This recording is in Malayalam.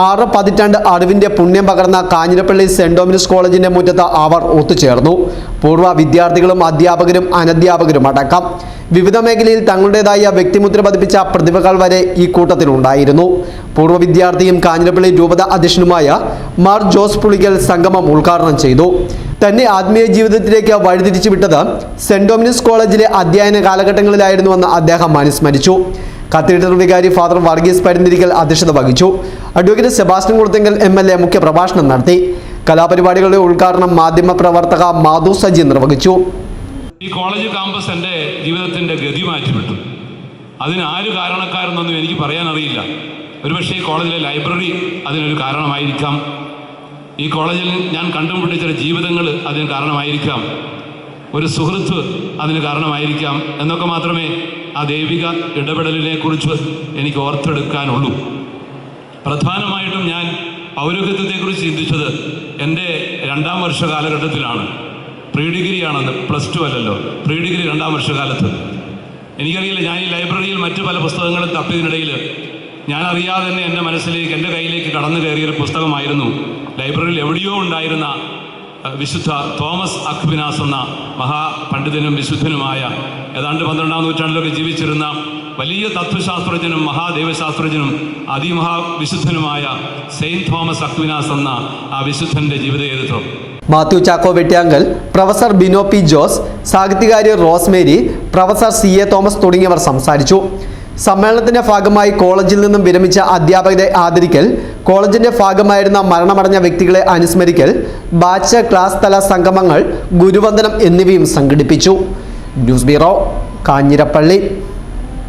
ആറ് പതിറ്റാണ്ട് അറിവിന്റെ പുണ്യം പകർന്ന കാഞ്ഞിരപ്പള്ളി സെന്റ് ഡോമിനിസ് കോളേജിന്റെ മുറ്റത്ത് അവർ ഒത്തുചേർന്നു. പൂർവ വിദ്യാർത്ഥികളും അധ്യാപകരും അനധ്യാപകരും അടക്കം വിവിധ മേഖലയിൽ തങ്ങളുടേതായ വ്യക്തിമുദ്ര പതിപ്പിച്ച പ്രതിഭകൾ വരെ ഈ കൂട്ടത്തിലുണ്ടായിരുന്നു പൂർവ വിദ്യാർത്ഥിയും കാഞ്ഞിരപ്പള്ളി രൂപത അധ്യക്ഷനുമായ മാർ ജോസ് പുളിക്കൽ സംഗമം ഉദ്ഘാടനം ചെയ്തു. തന്നെ ആത്മീയ ജീവിതത്തിലേക്ക് വഴിതിരിച്ചു വിട്ടത് സെന്റ് ഡോമിനിസ് കോളേജിലെ അധ്യയന കാലഘട്ടങ്ങളിലായിരുന്നുവെന്ന് അദ്ദേഹം അനുസ്മരിച്ചു. കത്തീഡ്രൽ വികാരി ഫാദർ വർഗീസ് പരുന്തിരിക്കൽ അധ്യക്ഷത വഹിച്ചു. Advocate Sebastian Kulathunkal M L A മുഖ്യപ്രഭാഷണം നടത്തി. കലാപരിപാടികളുടെ ഉദ്ഘാടനം മാധ്യമപ്രവർത്തക മാധു സജി നിർവഹിച്ചു. ഈ കോളേജ് ക്യാമ്പസ് എന്റെ ജീവിതത്തിന്റെ ഗതി മാറ്റിവിട്ടു. അതിന് ആര് കാരണക്കാരെന്നൊന്നും എനിക്ക് പറയാൻ അറിയില്ല ഒരുപക്ഷെ ഈ കോളേജിലെ ലൈബ്രറി അതിനൊരു കാരണമായിരിക്കാം. ഈ കോളേജിൽ ഞാൻ കണ്ടുമുട്ടിച്ച ജീവിതങ്ങൾ അതിന് കാരണമായിരിക്കാം. ഒരു സുഹൃത്ത് അതിന് കാരണമായിരിക്കാം എന്നൊക്കെ മാത്രമേ ആ ദൈവിക ഇടപെടലിനെ കുറിച്ച് എനിക്ക് ഓർത്തെടുക്കാനുള്ളൂ. പ്രധാനമായിട്ടും ഞാൻ പൗരോഹിത്യത്തെക്കുറിച്ച് ചിന്തിച്ചത് എന്റെ രണ്ടാം വർഷ കാലഘട്ടത്തിലാണ്. പ്രീ ഡിഗ്രിയാണെന്ന് പ്ലസ് ടു അല്ലല്ലോ. പ്രീ ഡിഗ്രി രണ്ടാം വർഷകാലത്ത് എനിക്കറിയില്ല ഞാൻ ഈ ലൈബ്രറിയിൽ മറ്റു പല പുസ്തകങ്ങളും തപ്പിയതിനിടയിൽ ഞാൻ അറിയാതെ തന്നെ എന്റെ മനസ്സിലേക്ക് എന്റെ കയ്യിലേക്ക് കടന്നു കയറിയൊരു പുസ്തകമായിരുന്നു. ലൈബ്രറിയിൽ എവിടെയോ ഉണ്ടായിരുന്ന വിശുദ്ധ തോമസ് അക്വിനാസ് എന്ന മഹാപണ്ഡിതനും വിശുദ്ധനുമായ ഏതാണ്ട് പന്ത്രണ്ടാം നൂറ്റാണ്ടിലൊക്കെ ജീവിച്ചിരുന്ന വലിയ തത്വശാസ്ത്രജ്ഞനും മഹാദൈവശാസ്ത്രജ്ഞനും അതിമഹാവിശുദ്ധനുമായ സെയിന്റ് തോമസ് അക്വിനാസ് എന്ന ആ വിശുദ്ധന്റെ ജീവിതചരിത്രം Mathew Chacko Vettiyankal professor Bino P Jose സാഹിത്യകാരി Rosemary professor C A Thomas തുടങ്ങിയവർ സംസാരിച്ചു. സമ്മേളനത്തിന്റെ ഭാഗമായി കോളേജിൽ നിന്നും വിരമിച്ച അധ്യാപകരെ ആദരിക്കൽ കോളേജിന്റെ ഭാഗമായിരുന്ന മരണമടഞ്ഞ വ്യക്തികളെ അനുസ്മരിക്കൽ ബാച്ച് ക്ലാസ് തല സംഗമങ്ങൾ ഗുരുവന്ദനം എന്നിവയും സംഘടിപ്പിച്ചു. News bureau Kanjirappally.